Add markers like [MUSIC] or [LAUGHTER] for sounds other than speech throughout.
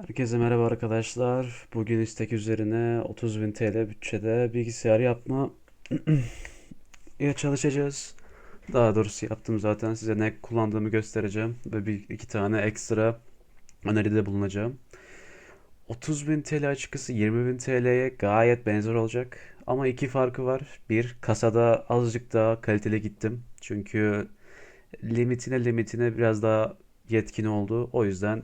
Herkese merhaba arkadaşlar. Bugün istek üzerine 30.000 TL bütçede bilgisayar yapma [CLEARS THROAT] ya çalışacağız. Daha doğrusu yaptım zaten. Size ne kullandığımı göstereceğim ve bir iki tane ekstra öneride bulunacağım. 30.000 TL açıkçası 20.000 TL'ye gayet benzer olacak. Ama iki farkı var. Bir, kasada azıcık daha kaliteli gittim. Çünkü limitine limitine biraz daha yetkin oldu. O yüzden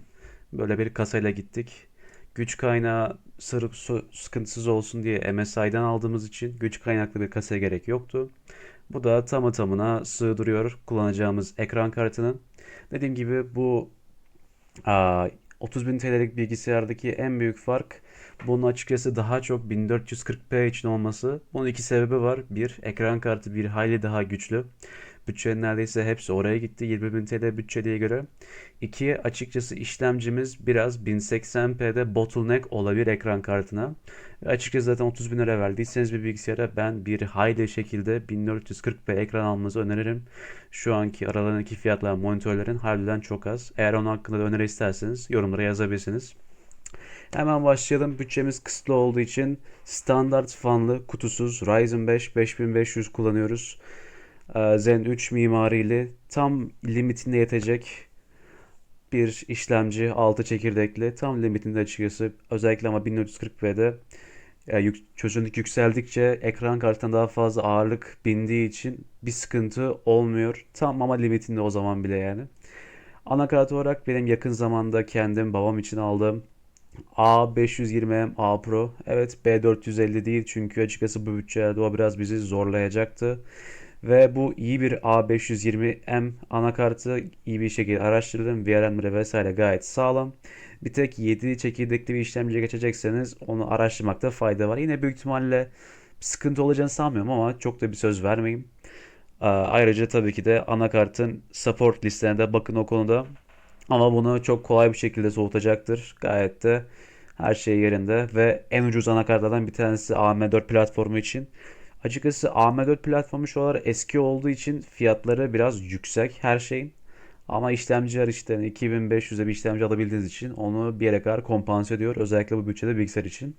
böyle bir kasayla gittik. Güç kaynağı sırf su- sıkıntısız olsun diye MSI'den aldığımız için güç kaynaklı bir kasaya gerek yoktu. Bu da tamı tamına sığdırıyor kullanacağımız ekran kartının. Dediğim gibi bu aa, 30.000 TL'lik bilgisayardaki en büyük fark bunun açıkçası daha çok 1440p için olması. Bunun iki sebebi var. Bir, ekran kartı bir hayli daha güçlü. Bütçenin neredeyse hepsi oraya gitti 20.000 TL bütçeliğe göre. İki, açıkçası işlemcimiz biraz 1080p'de bottleneck olabilir ekran kartına. Açıkçası zaten 30 bin lira verdiyseniz bir bilgisayara ben bir hayli şekilde 1440p ekran almanızı öneririm. Şu anki aralarındaki fiyatlar monitörlerin harbiden çok az. Eğer onun hakkında da öneri isterseniz yorumlara yazabilirsiniz. Hemen başlayalım. Bütçemiz kısıtlı olduğu için standart fanlı kutusuz Ryzen 5 5500 kullanıyoruz. Ee, Zen 3 mimariyle tam limitinde yetecek bir işlemci 6 çekirdekli tam limitinde açıkçası özellikle ama 1440p'de yani çözünürlük yükseldikçe ekran kartına daha fazla ağırlık bindiği için bir sıkıntı olmuyor. Tam ama limitinde o zaman bile yani. Anakart olarak benim yakın zamanda kendim babam için aldığım A520M A Pro. Evet B450 değil çünkü açıkçası bu bütçelerde o biraz bizi zorlayacaktı. Ve bu iyi bir A520M anakartı iyi bir şekilde araştırdım. VRM'leri vesaire gayet sağlam. Bir tek 7 çekirdekli bir işlemciye geçecekseniz onu araştırmakta fayda var. Yine büyük ihtimalle sıkıntı olacağını sanmıyorum ama çok da bir söz vermeyeyim. Aa, Ayrıca tabii ki de anakartın support listelerine bakın o konuda. Ama bunu çok kolay bir şekilde soğutacaktır. Gayet de her şey yerinde ve en ucuz anakartlardan bir tanesi AM4 platformu için. Açıkçası AM4 platformu şu aralar eski olduğu için fiyatları biraz yüksek her şeyin. Ama işlemciler işte 2500'e bir işlemci alabildiğiniz için onu bir yere kadar kompanse ediyor. Özellikle bu bütçede bilgisayar için.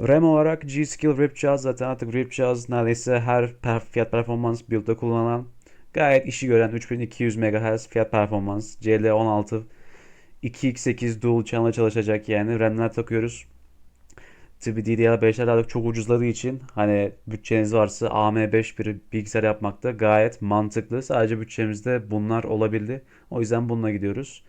RAM olarak G-Skill RIP cihaz zaten artık RIP cihaz neredeyse her fiyat performans build'da kullanılan gayet işi gören 3200 MHz fiyat performans CL16 2x8 dual channel çalışacak yani RAM'ler takıyoruz. Tabi DDR5'ler artık çok ucuzladığı için hani bütçeniz varsa AM5 bir bilgisayar yapmakta gayet mantıklı. Sadece bütçemizde bunlar olabildi. O yüzden bununla gidiyoruz.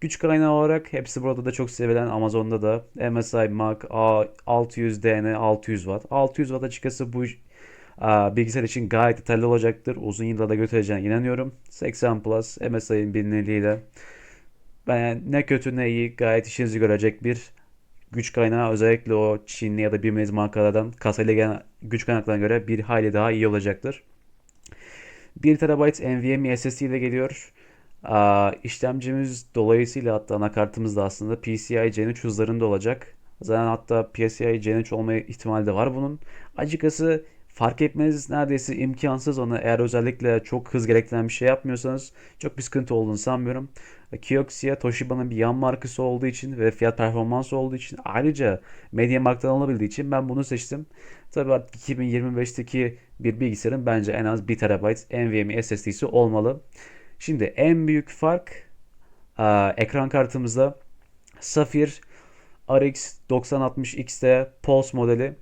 Güç kaynağı olarak hepsi burada da çok sevilen Amazon'da da MSI Mac A600DN 600 Watt. 600 Watt açıkçası bu a, bilgisayar için gayet yeterli olacaktır. Uzun yıllar da götüreceğine inanıyorum. 80 Plus MSI'nin bilinirliğiyle ben ne kötü ne iyi gayet işinizi görecek bir güç kaynağı özellikle o Çinli ya da bilmediğiniz markalardan kasayla gelen güç kaynaklarına göre bir hayli daha iyi olacaktır. 1 TB NVMe SSD ile geliyor. Aa, işlemcimiz dolayısıyla hatta anakartımız da aslında PCIe Gen 3 hızlarında olacak. Zaten hatta PCIe Gen 3 olma ihtimali de var bunun. Açıkçası fark etmeniz neredeyse imkansız ona eğer özellikle çok hız gerektiren bir şey yapmıyorsanız çok bir sıkıntı olduğunu sanmıyorum. Kioxia Toshiba'nın bir yan markası olduğu için ve fiyat performansı olduğu için ayrıca MediaMarkt'tan alabildiği için ben bunu seçtim. Tabii artık 2025'teki bir bilgisayarın bence en az 1 TB NVMe SSD'si olmalı. Şimdi en büyük fark ekran kartımızda Sapphire RX 9060 XT Pulse modeli.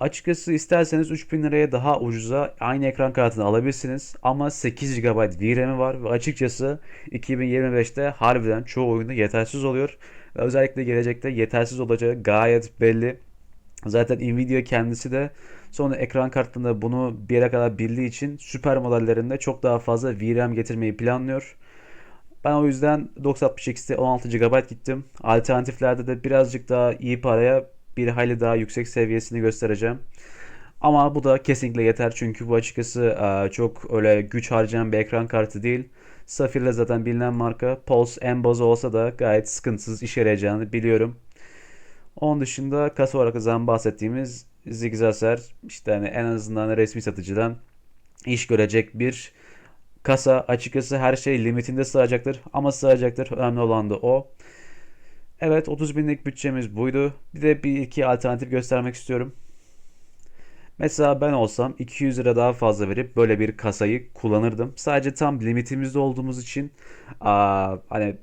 Açıkçası isterseniz 3000 liraya daha ucuza aynı ekran kartını alabilirsiniz. Ama 8 GB VRAM'i var ve açıkçası 2025'te harbiden çoğu oyunda yetersiz oluyor. Ve özellikle gelecekte yetersiz olacağı gayet belli. Zaten Nvidia kendisi de sonra ekran kartında bunu bir yere kadar bildiği için süper modellerinde çok daha fazla VRAM getirmeyi planlıyor. Ben o yüzden 9060 XT 16 GB gittim. Alternatiflerde de birazcık daha iyi paraya bir hayli daha yüksek seviyesini göstereceğim. Ama bu da kesinlikle yeter çünkü bu açıkçası e, çok öyle güç harcayan bir ekran kartı değil. Safir'le zaten bilinen marka. Pulse en bazı olsa da gayet sıkıntısız işe yarayacağını biliyorum. Onun dışında kasa olarak zaten bahsettiğimiz Zigzaser işte hani en azından resmi satıcıdan iş görecek bir kasa. Açıkçası her şey limitinde sığacaktır ama sığacaktır. Önemli olan da o. Evet 30 binlik bütçemiz buydu. Bir de bir iki alternatif göstermek istiyorum. Mesela ben olsam 200 lira daha fazla verip böyle bir kasayı kullanırdım. Sadece tam limitimizde olduğumuz için aa, hani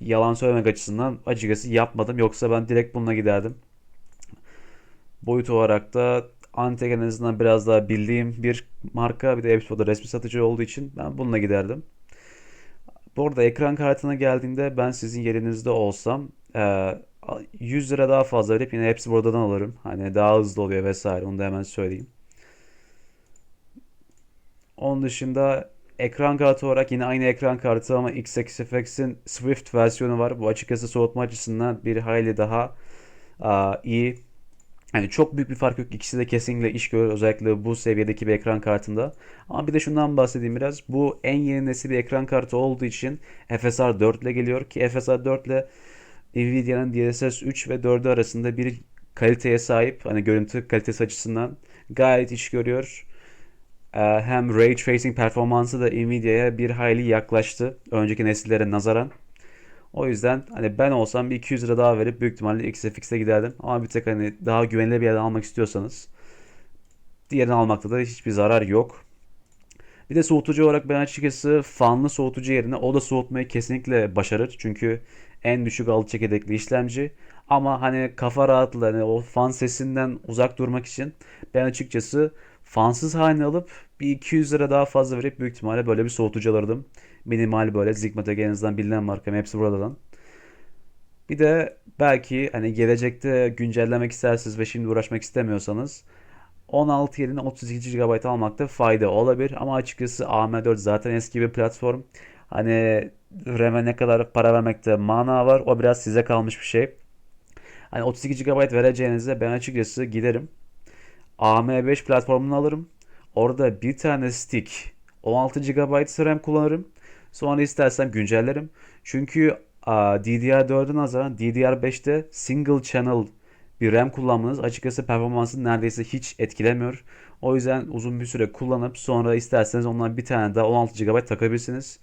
yalan söylemek açısından açıkçası yapmadım. Yoksa ben direkt bununla giderdim. Boyut olarak da Antec en azından biraz daha bildiğim bir marka. Bir de Epso'da resmi satıcı olduğu için ben bununla giderdim. Bu arada ekran kartına geldiğinde ben sizin yerinizde olsam e, 100 lira daha fazla verip yine hepsi buradan alırım. Hani daha hızlı oluyor vesaire onu da hemen söyleyeyim. Onun dışında ekran kartı olarak yine aynı ekran kartı ama XFX'in Swift versiyonu var. Bu açıkçası soğutma açısından bir hayli daha iyi. Yani çok büyük bir fark yok. İkisi de kesinlikle iş görür. Özellikle bu seviyedeki bir ekran kartında. Ama bir de şundan bahsedeyim biraz. Bu en yeni nesil bir ekran kartı olduğu için FSR 4 ile geliyor ki FSR 4 ile Nvidia'nın DLSS 3 ve 4'ü arasında bir kaliteye sahip. Hani görüntü kalitesi açısından gayet iş görüyor. Ee, Hem Ray Tracing performansı da Nvidia'ya bir hayli yaklaştı. Önceki nesillere nazaran. O yüzden hani ben olsam bir 200 lira daha verip büyük ihtimalle XFX'e giderdim. Ama bir tek hani daha güvenilir bir yerden almak istiyorsanız diğerini almakta da hiçbir zarar yok. Bir de soğutucu olarak ben açıkçası fanlı soğutucu yerine oda soğutmayı kesinlikle başarır. Çünkü en düşük altı çekirdekli işlemci. Ama hani kafa rahatlığı, hani o fan sesinden uzak durmak için ben açıkçası fansız halini alıp bir 200 lira daha fazla verip büyük ihtimalle böyle bir soğutucu alırdım. Minimal böyle Zigmatech en azından bilinen marka hepsi buradan. Bir de belki hani gelecekte güncellemek isterseniz ve şimdi uğraşmak istemiyorsanız 16 yerine 32 GB almakta fayda olabilir. Ama açıkçası AM4 zaten eski bir platform. Hani RAM'e ne kadar para vermekte mana var. O biraz size kalmış bir şey. Hani 32 GB vereceğinize ben açıkçası giderim. AM5 platformunu alırım. Orada bir tane stick 16 GB RAM kullanırım. Sonra istersem güncellerim. Çünkü DDR4'e nazaran DDR5'te single channel bir RAM kullanmanız açıkçası performansını neredeyse hiç etkilemiyor. O yüzden uzun bir süre kullanıp sonra isterseniz ondan bir tane daha 16 GB takabilirsiniz.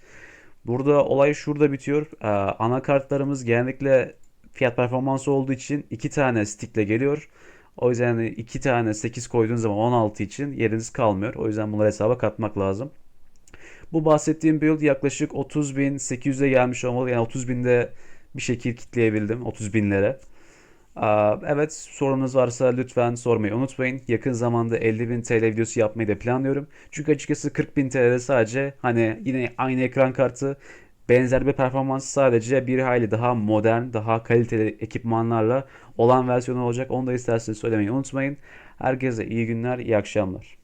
Burada olay şurada bitiyor. Ee, anakartlarımız genellikle fiyat performansı olduğu için iki tane stickle geliyor. O yüzden yani iki tane 8 koyduğunuz zaman 16 için yeriniz kalmıyor. O yüzden bunları hesaba katmak lazım. Bu bahsettiğim build yaklaşık 30.800'e gelmiş olmalı. Yani 30.000'de bir şekil kitleyebildim. 30 binlere. Evet sorunuz varsa lütfen sormayı unutmayın. Yakın zamanda 50.000 TL videosu yapmayı da planlıyorum. Çünkü açıkçası 40.000 TL'de sadece hani yine aynı ekran kartı benzer bir performans sadece bir hayli daha modern, daha kaliteli ekipmanlarla olan versiyonu olacak. Onu da isterseniz söylemeyi unutmayın. Herkese iyi günler, iyi akşamlar.